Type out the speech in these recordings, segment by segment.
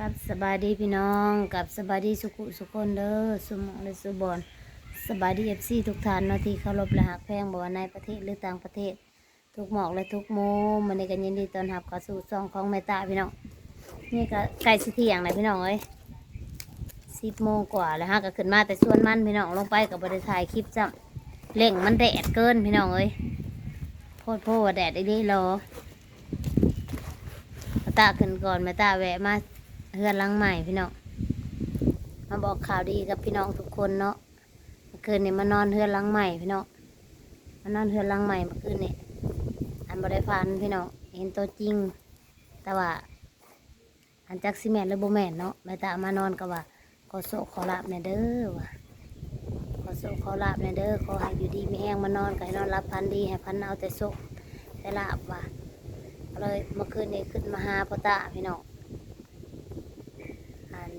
กับสบายดีพี่น้องกับสบายดีสุขุสุคนเด้อสุมองและสุบอนสบายดีเอฟซีทุกท่านเนาะที่เคารพและหักแพงบ่ว่าในประเทศหรือต่างประเทศ ทุกหมอกและทุกโมมันในกันยินดีตอนรับเข้าสู่ซองของแม่ตาพี่น้องนี่ก็ใกล้สิเที่ยงเลยพี่น้องเอ้ยสิบโมงกว่าแล้วฮะก็ขึ้นมาแต่ส่วนมันพี่น้องลงไปกับบริถ่ายคลิปจ้ะเล่งมันแดดเกินพี่น้องเอ้ยโพดโพดว่าแดดได้ดีรอแม่ตาขึ้นก่อนแม่ตาแวะมา เฮือนลังใหม่พี่น้องมาบอกข่าวดีกับพี่น้องทุกคนเนาะเมื่อคืนนี้มานอนเฮือนลังใหม่พี่น้องมานอนเฮือนลังใหม่เมื่อคืนนี้อันบริฟันพี่น้องเห็นตัวจริง แต่ว่า อันจักซิแมนหรือโบแมนเนาะแม่ตามานอนก็ว่าขอโศกขอลาบในเด้อว่ะขอโศกขอลาบในเด้อขอให้อยู่ดีไมีแห้งมานอนก็ให้นอนรับพันดีให้พันเอาแต่โศกแต่ลาบว่ะเลยเมื่อคืนนี้ขึ้นมาหาพ่อตาพี่น้องอัน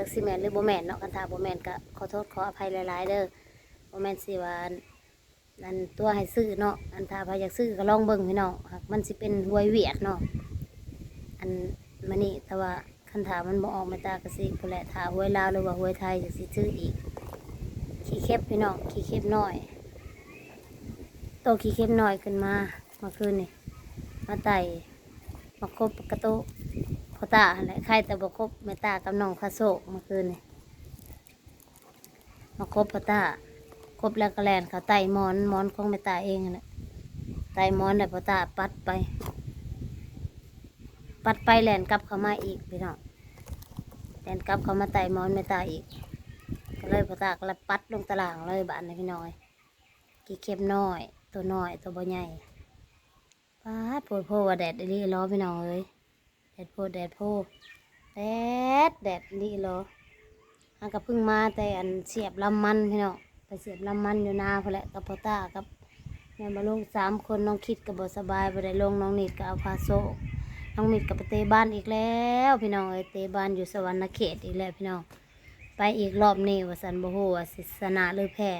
จักซิแมนหรือโบแมนเนาะกันถาโบแมนก็ขอโทษขออภัยหลาย ๆ เด้อโบแมนสิว่าอันนั่นตัวให้ซื้อเนาะอันถ้าพายอยากซื้อก็ลองเบิ่งพี่น้องหากมันสิเป็นหวยเวียดเนาะอันมันนี่แต่ว่าคันถามมันบ่ออกมาตากระสิพนแหละถาหวยลาวหรือว่าหวยไทยจะสิซื้ออีก ขี้เข็บพี่น้องขี้เข็บน้อยโตขี้เข็บน้อยขึ้นมามื่อคืนนี่มาไต่มาคบกระโต พอตาอะไรใครแต่บ่คบแม่ตากับน้องพระโศกเมื่อคืนนี่มาคบพอตาครบแล้วก็แลนเขาไต่หมอนหมอนของแม่ตาเองนั่นแหละไต่หมอนแต่พอตาปัดไป ปัดไปแลนกลับเข้ามาอีกพี่น้องแลนกลับเข้ามาไต่หมอนแม่ตาอีก ก็เลยพอตาก็เลยปัดลงตารางเลยบ้านนี้พี่น้อย กี่เข็มน้อย ตัวน้อยตัวบ่ใหญ่ป้าดโพดโพว่าแดดอีหลีล้อพี่น้องเอ้ย ดดโพแดดโพแดดแดดอีหลีล้ออันก็เพิ่งมาแต่อันเสียบลำมันพี่น้องไปเสียบลำมันอยู่นาพอแหละกับพ่อตากับแม่มาลงสามคนน้องคิดกับบสบายไปได้ลงน้องนิดกับอาพาโซน้องนิดกับไปเตบ้านอีกแล้ว พี่น้องเอยเตบ้านอยู่สวรรณเขตอีกแล้วพี่น้องไปอีกรอบนี้วสันโบ่ฮู้ว่าสนะหรือแพ้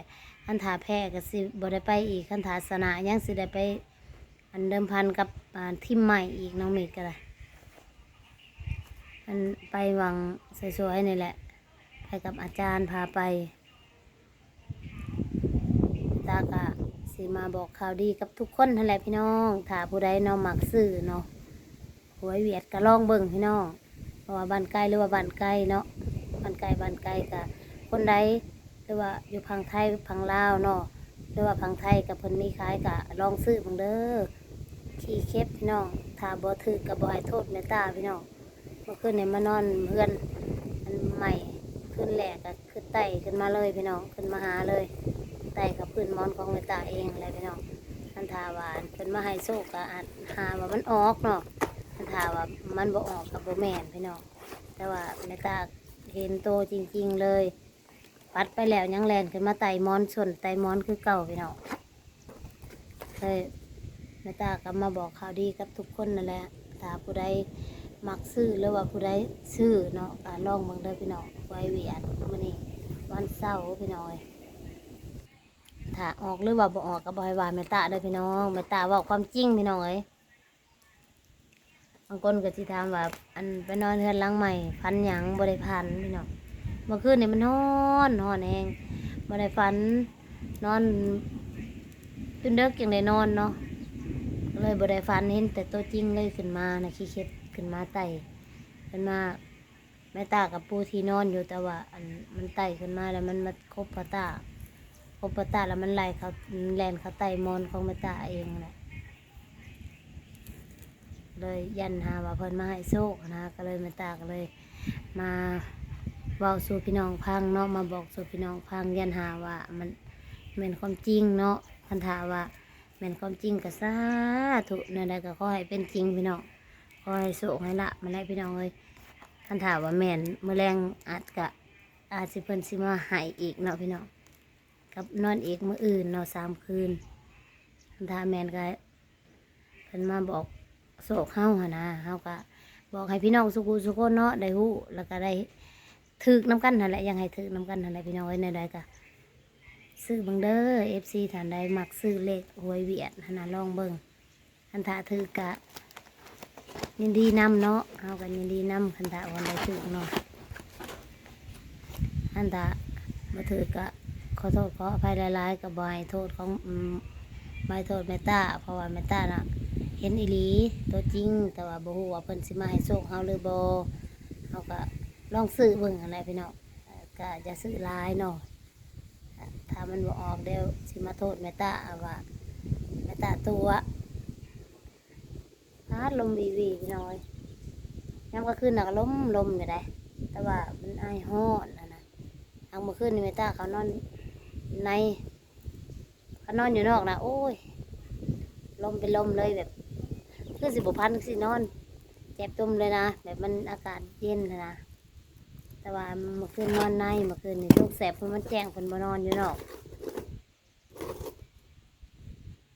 คันถาแพ้ก็สิบ่ได้ไปอีกคันถาชนะยังสิได้ไป อันเดิมพันกับอ่าทีมใหม่อีกน้องนิดก็ได้ อันไปหวังสวยๆนี่แหละ ไปกับอาจารย์พาไปตากะสิมาบอกข่าวดีกับทุกคนนั่นแหละพี่น้องถ้าผู้ใดเนาะมักซื้อเนาะหวยเวียดก็ลองเบิ่งพี่น้องเพราะว่าบ้านไกลหรือว่าบ้านไกลเนาะบ้านไกลบ้านไกลกะคนใดหรือว่าอยู่พังไทยพังลาวเนาะหรือว่าพังไทยกับเพิ่นมีขายกะลองซื้อเบิ่งเด้อขี้เข็บพี่น้องถ้าบ่ถือกับบ่ให้โทษแม่ตาพี่น้อง มื่อคืนเนี่ยมานอนเพื่อนอันใหม่ขึ้นแหลกก็ขึ้นไต่ขึ้นมาเลยพี่น้องขึ้นมาหาเลยไต่กับพื้นมอนของแม่ตาเองอะไรพี่น้องทันทาหวานเป็นมาให้โชคก็อาจหาว่ามันออกเนาะทันทาว่ามันบ่ออกกับบ่แม่นพี่น้องแต่ว่าแม่ตาเห็นโตจริง ๆเลยปัดไปแล้วยังแลนขึ้นมาไต่มอนชนไต่มอนคือเก่าพี่น้องเลยแม่ตาก็มาบอกข่าวดีกับทุกคนนั่นแหละถ้าผู้ใด มักซื้อหรือว่าผู้ใดซื้อเนาะก็ลองเบิ่งเด้อพี่น้องไว้เวียดมื้อนี้วันเสาร์พี่น้อยถ้าออกหรือว่าบ่ออกก็บ่ให้ว่าแม่ตาเด้อพี่น้องแม่ตาเว้าความจริงพี่น้องเอ้ยบางคนก็สิถามว่า อันไปนอนเฮือนหลังใหม่ฟันหยังบ่ได้พันพี่น้องเมื่อคืนนี่มันนอนนอนแฮงบ่ได้ฝันนอนจนเด็กยังได้นอนเนาะเลยบ่ได้ฝันเห็นแต่ตัวจริงเลยขึ้นมานะขี้เข็ด ขึ้นมาไต่ขึ้นมาแม่ตากับปูที่นอนอยู่แต่ว่า อันมันไต่ขึ้นมาแล้วมันมาคบพ่อตาพบปะตาแล้วมันไหลเขาแลนเขาไต่มอนของแมาตาเองแหละเลยยันหาว่าเพิ่นมาให้โชคนะก็เลยแมาตาก็เลย มาเว้าสู่พี่น้องพังเนาะมาบอกสู่พี่น้องพังยันหาว่า มันแม่นความจริงเนาะคันถาว่าแม่นความจริงก็สาธุนั่นใดก็ขอให้เป็นจริงพี่น้อง ขอให้โชคให้ละมาได้พี่น้องเลยคันถาว่าแม่นเมื่อแรงอาจกะอาจสิเพิ่นสิมาให้อีกเนาะพี่น้องกับนอนอีกเมื้ออื่นเนาะสามคืนถ้าแมนก็เพิ่นมาบอกโศกเฮาหนนะเฮาก็บอกให้พี่น้องสุขุสุขคนเนาะได้ฮู้แล้วก็ได้ถึกน้ำกันนั่นแหละยังให้ถึกน้ำกันนั่นแหละพี่น้องไว้ในใดก็ซื้อบังเด้อ FC ท่านใดมักซื้อเลขหวยเวียดหันลองเบิ่งอันถาถือกะ ยินดีนำเนาะเฮากันยินดีนำคันถาวันใดถึกเนาะอันถาบ่ถือก็ขอโทษขออภัยหลายๆกับบอยโทษของอืมบโทษแม่ตาเพราะว่าแม่ตาน่ะเห็นอีหลีตัวจริง แต่ว่าบ่ฮู้ว่าเพิ่นสิมาให้โชคเฮาหรือบ่เฮาก็ลองซื้อเบิ่งอะไรพี่น้องก็จะซื้อหลายเนาะถ้ามันบ่ออกเดี๋ยวสิมาโทษแม่ตาว่าแม่ตาตัว ดลมวีวีพี่น้อยยามก็คืนน่ะก็ลมลมอยู่ได้แต่ว่ามันไอายฮ้อนนะนะทางเมื่อคืนนี่แม่ตาเขานอนในเขานอนอยู่นอกนะโอ้ยลมเป็นลมเลยแบบคือสิบพันสินอน เจ็บตุ่มเลยนะแบบมันอากาศเย็นนะแต่ว่าเมื่อคืนนอนในเมื่อคืนนี่ทุกแสบเพราะมันแจ้งคนมานอนอยู่นอก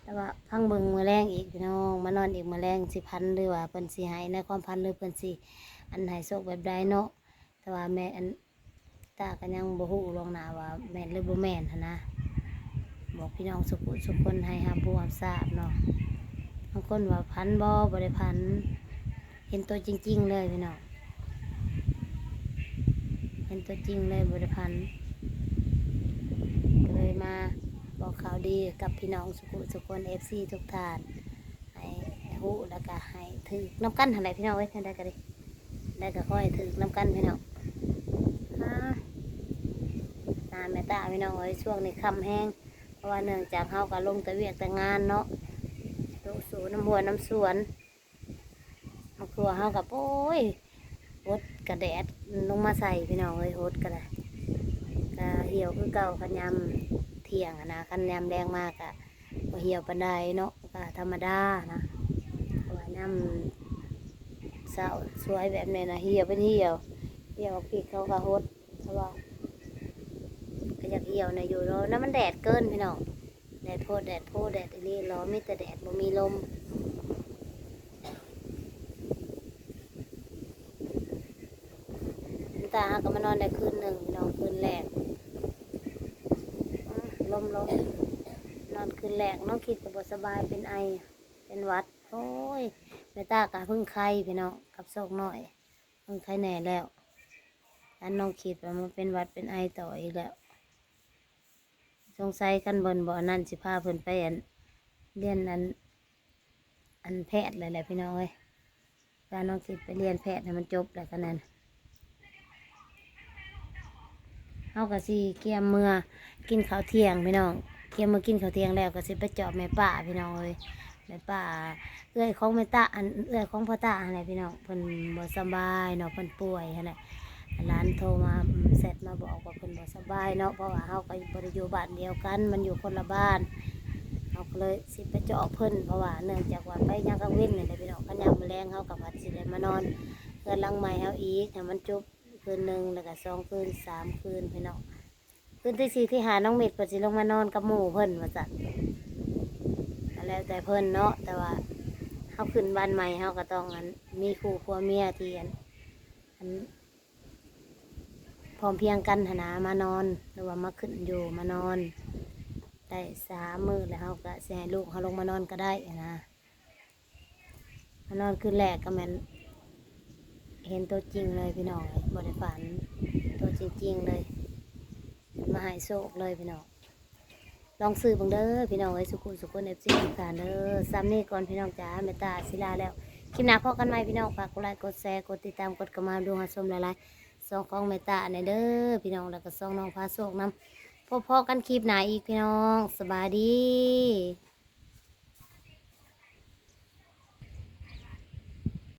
แต่ว่าพังเบิงมือแรงอีกพี่น้องมานอนอีกมือแรงสิพันหรือว่าเพิ่นสิหายในความพันหรือเพิ่นสิอันหายโศกแบบใดเนาะแต่ว่าแม่อันตากันยังบ่ฮู้ลวงหน้าว่าแม่นหรือบ่แม่นหั้นนะ บอกพี่น้องสุขุสุขคนให้รับรู้รับทราบเนาะบางคนว่าพันบอบริพัน เห็นตัวจริง ๆ เลยพี่น้องเห็นตัวจริงเลยบริพันก็เลยมาบอก ข่าวดีกับพี่น้องสุขุสุคนเอฟซีทุกท่านให้หูแล้วก็ให้ถือน้ำกันทางไหนพี่น้องเว้ยทางใดก็ได้ได้ก็ค่อยถือน้ำกันพี่น้องอ่านแม่ตาพี่น้องเอ้ยช่วงนี้ค่ำแห้งเพราะว่าเนื่องจากเฮาก็ลงต่เวียกแต่งานเนาะลงสู่น้ำหัวน้ำสวนมะครัวเฮากับโอ้ยหดกระแดดลงมาใส่พี่น้องเอ้ยหดกระดาก็เหี่ยวคือเก่าขยำ ที่ยงนะขันยำแรงมากอะก็เหี่ยวปันไดเนาะก็ธรรมดานะว่ายำสาวสวยแบบนี้นะเหี่ยวเป็นเหี่ยวเหี่ยวพี่เขาก็หดเพราะว่าก็อยากเหี่ยวในะอยู่เนาะน้ำมันแดดเกินพี่น้องแดดโพดแดดโพดแดดอีนี่ร้อนมีแต่แดดบ่มีลมน้ำตาหาก็มานอนได้คืนหนึ่งนอนคืนแรก ลมลมนอนคืนแรกน้องคิดกับบสบายเป็นไอ เป็นวัด โอ้ยแม่ตากะพึ่งไข้พี่น้องกับโศกหน่อยพึ่งไข้แหน่แล้วอันน้องคิดว่ามันเป็นวัดเป็นไอต่ออีกแล้ว สงสัยกันบนบ่อนั่นสิพาเพิ่นไปอันเรียนอันอันแพทย์เลยแหละพี่น้องเอ้ยพาน้องคิดไปเรียนแพทย์ให้มันจบแล้วกันนั่น เฮาก็สิเกี่ยมเมื่อกินข้าวเที่ยงพี่น้องเกี่ยมเมื่อกินข้าวเที่ยงแล้วก็สิไปจอบแม่ป้าพี่น้องเอ้ยแม่ป้าเอื้อยของแม่ตาอันเอื้อยของพ่อตาอะไรพี่น้องเพิ่นบ่สบายเนาะเพิ่นป่วยอะไรร้านโทรมาเสร็จมาบอกว่าเพิ่นบ่สบายเนาะเพราะว่าเฮาก็บ่ได้อยู่บ้านเดียวกัน มันอยู่คนละบ้านเฮาก็เลยสิไปเจาะเพิ่นเพราะว่าเนื่องจากว่าไปยังกังเว้นนี่แหละพี่น้องคันยามมื้อแลงเฮาก็พัดสิได้มานอนเพื่อนลังใหม่เฮาอีกให้มันจบ คืนหนึ่งแล้วก็สองคืนสามคืนพี่น้องคืนที่สี่ที่หาน้องเม็ดเพิ่นสิลงมานอนกับหมู่เพิ่นว่าซั่นก็แล้วแต่เพิ่นเนาะแต่ว่าเฮาขึ้นบ้านใหม่เฮาก็ต้องอันมีคู่ครัวเมียที่อันอันพร้อมเพียงกันหนามานอนหรือว่ามาขึ้นอยู่มานอนได้สามมือแล้วเขาก็สิให้ลูกเขาลงมานอนก็ได้นะมานอนคืนแรกก็แมัน เห็นตัวจริงเลยพี่น้องบริฝัน ตัวจริงๆเลยมาหายโศกเลยพี่น้องลองซื้อบังเด้อพี่น้องไอ้สุขุมสุขุนเอฟซีทุกท่านเด้อซ้ำนี่ก่อนพี่น้องจ๋าเมตตาศิลาแล้วคลิปหน้าพอกันไหมพี่น้องฝากกดไลค์กดแชร์กดติดตามกดกระมาดูหาชมหลายๆซองของเมตตาในเด้อพี่น้องแล้วก็ซองน้องพาโศกน้ำพบพอกันคลิปหน้าอีกพี่น้องสบายดี